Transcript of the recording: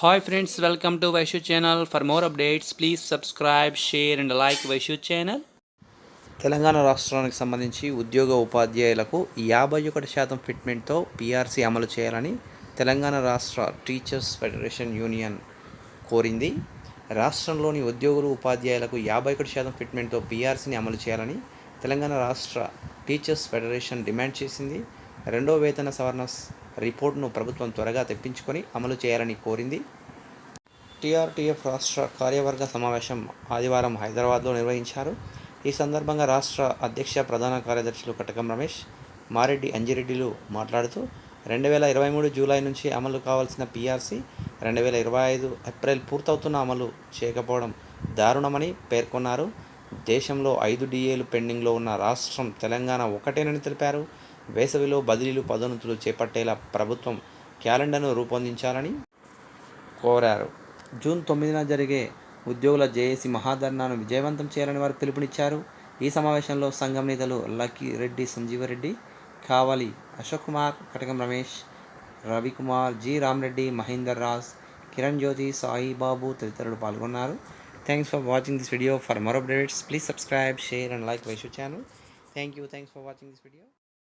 Hi friends welcome to Vaishu channel for more updates please subscribe share and like Vaishu channel Telangana రాష్ట్రానికి సంబంధించి ఉద్యోగ ఉపాధ్యాయులకు యాభై ఒకటి శాతం ఫిట్మెంట్తో పీఆర్సీ అమలు చేయాలని తెలంగాణ రాష్ట్ర టీచర్స్ ఫెడరేషన్ యూనియన్ కోరింది. రాష్ట్రంలోని ఉద్యోగులు ఉపాధ్యాయులకు యాభై ఒకటి శాతం ఫిట్మెంట్తో పీఆర్సీని అమలు చేయాలని తెలంగాణ రాష్ట్ర టీచర్స్ ఫెడరేషన్ డిమాండ్ చేసింది. రెండో వేతన సవరణ రిపోర్ట్ను రిపోర్టును ప్రభుత్వం త్వరగా తెప్పించుకొని అమలు చేయాలని కోరింది. టీఆర్టీఎఫ్ రాష్ట్ర కార్యవర్గ సమావేశం ఆదివారం హైదరాబాద్లో నిర్వహించారు. ఈ సందర్భంగా రాష్ట్ర అధ్యక్ష ప్రధాన కార్యదర్శులు కటకం రమేష్ మారెడ్డి అంజిరెడ్డిలు మాట్లాడుతూ రెండు వేల ఇరవై మూడు జూలై నుంచి అమలు కావాల్సిన పీఆర్సీ రెండు వేల ఇరవై ఐదు ఏప్రిల్ పూర్తవుతున్న అమలు చేయకపోవడం దారుణమని పేర్కొన్నారు. దేశంలో ఐదు డిఏలు పెండింగ్లో ఉన్న రాష్ట్రం తెలంగాణ ఒకటేనని తెలిపారు. వేసవిలో బదిలీలు పదోన్నతులు చేపట్టేలా ప్రభుత్వం క్యాలెండర్ను రూపొందించాలని కోరారు. జూన్ తొమ్మిదిన జరిగే ఉద్యోగుల జేఏసీ మహాధర్నాను విజయవంతం చేయాలని వారు పిలుపునిచ్చారు. ఈ సమావేశంలో సంఘం నేతలు లక్కీ రెడ్డి సంజీవరెడ్డి కావలి అశోక్ కుమార్ కటకం రమేష్ రవికుమార్ జి రామరెడ్డి మహేందర్ రాజ్ కిరణ్ జ్యోతి సాయి బాబు తదితరులు పాల్గొన్నారు. Thanks for watching this video. For more updates please subscribe share and like. Vaishu channel. Thank you. Thanks for watching this video.